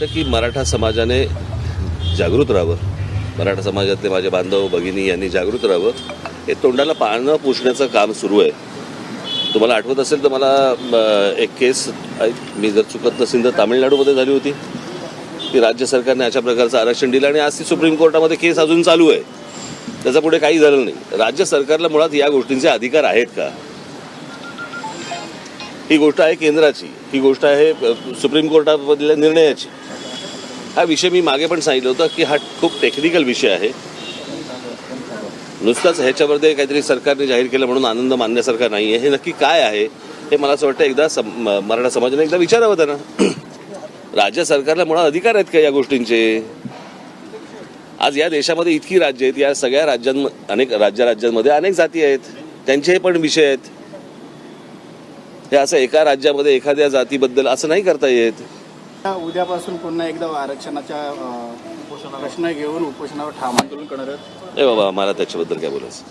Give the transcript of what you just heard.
वाटतं की मराठा समाजाने जागृत राहावं. मराठा समाजातले माझे बांधव भगिनी यांनी जागृत राहावं. हे तोंडाला पाळणं पुसण्याचं काम सुरू आहे. तुम्हाला आठवत असेल तर मला एक केस मी जर चुकत नसेल तर तामिळनाडूमध्ये झाली होती. की राज्य सरकारने अशा प्रकारचं आरक्षण दिलं आणि आज ती सुप्रीम कोर्टामध्ये केस अजून चालू आहे. त्याचा पुढे काही झालं नाही. राज्य सरकारला मुळात या गोष्टींचे अधिकार आहेत का? ही गोष्ट आहे केंद्राची. ही गोष्ट आहे सुप्रीम कोर्टामधल्या निर्णयाची. हा विषय मी मागे पण सांगितलं होतं की हा खूप टेक्निकल विषय आहे. नुसताच ह्याच्यामध्ये काहीतरी सरकारने जाहीर केलं म्हणून आनंद मानण्यासारखा नाही आहे. हे नक्की काय आहे? हे मला असं वाटतं एकदा सम मराठा समाजाने एकदा विचारावं त्यांना. राज्य सरकारला मुळात अधिकार आहेत का या गोष्टींचे? आज या देशामध्ये इतकी राज्य आहेत या सगळ्या राज्यां अनेक राज्य राज्यांमध्ये अनेक जाती आहेत. त्यांचे पण विषय आहेत. हे असं एका राज्यामध्ये एखाद्या जातीबद्दल असं नाही करता येत. उद्यापासून पुन्हा एकदा आरक्षणाच्या प्रश्न घेऊन उपोषणावर ठाम आंदोलन करणार आहेत. ए बाबा मला त्याच्याबद्दल काय बोलायचं?